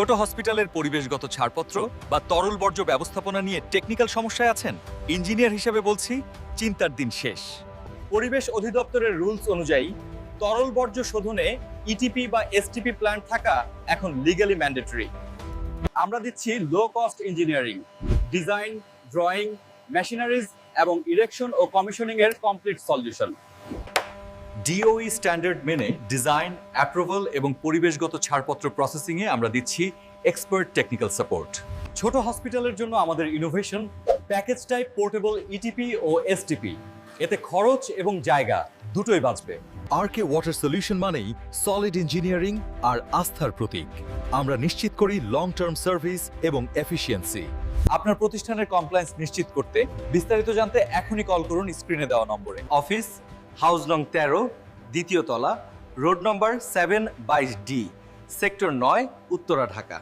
ছোট হসপিটালের পরিবেশগত ছাড়পত্র বা তরল বর্জ্য ব্যবস্থাপনা নিয়ে টেকনিক্যাল সমস্যায় আছেন? ইঞ্জিনিয়ার হিসেবে বলছি, চিন্তার দিন শেষ। পরিবেশ অধিদপ্তরের রুলস অনুযায়ী, তরল বর্জ্য শোধনে ইটিপি বা এসটিপি প্ল্যান্ট থাকা এখন লিগালি ম্যান্ডেটরি আমরা দিচ্ছি low cost engineering design drawing machineries এবং ইরেকশন ও কমিশনিং এর কমপ্লিট সলিউশন ডিওই স্ট্যান্ডার্ড মেনে ডিজাইন অ্যাপ্রুভাল এবং পরিবেশগত ছাড়পত্র প্রসেসিংয়ে আমরা দিচ্ছি এক্সপার্ট টেকনিক্যাল সাপোর্ট ছোট হসপিটালের জন্য আমাদের innovation package type portable ETP ও এসটিপি এতে খরচ এবং জায়গা দুটোই বাঁচবে। আরকে ওয়াটার সলিউশন মানেই সলিড ইঞ্জিনিয়ারিং আর আস্থার প্রতীক। আমরা নিশ্চিত করি লং টার্ম সার্ভিস এবং এফিসিয়েন্সি আপনার প্রতিষ্ঠানের কমপ্লায়েন্স নিশ্চিত করতে বিস্তারিত জানতে এখনই কল করুন স্ক্রিনে দেওয়া নম্বরে। অফিস হাউস নং তেরো দ্বিতীয় তলা রোড নম্বর সেভেন বাইশ ডি সেক্টর নয় উত্তরা ঢাকা।